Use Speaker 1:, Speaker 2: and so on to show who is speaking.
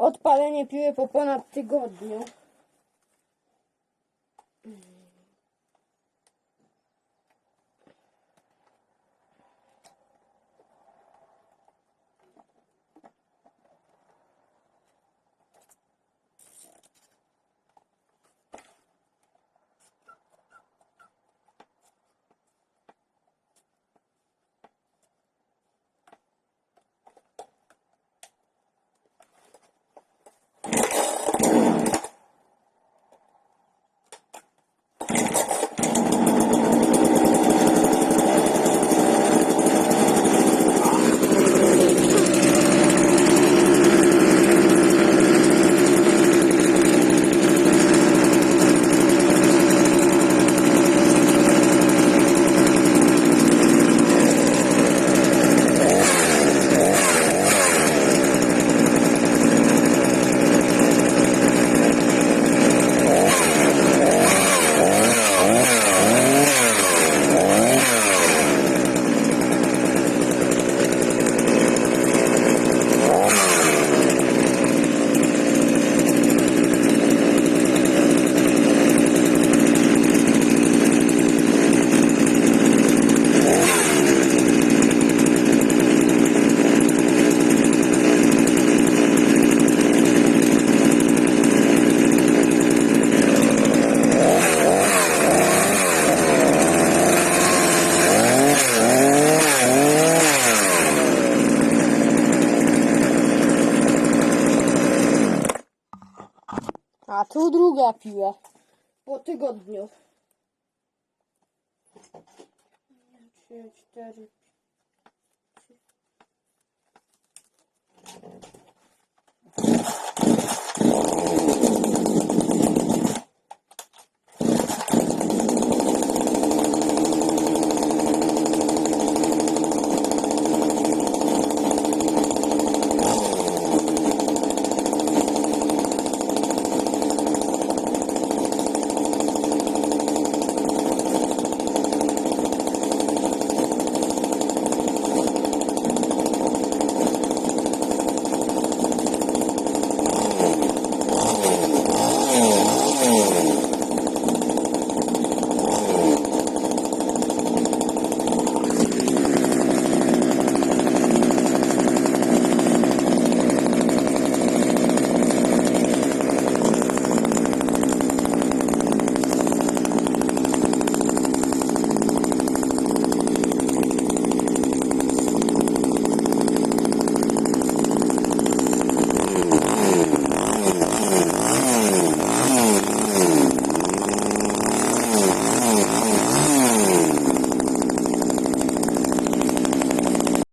Speaker 1: Odpalenie piły po ponad tygodniu. A tu druga piła. Po tygodniu. Trzy, cztery.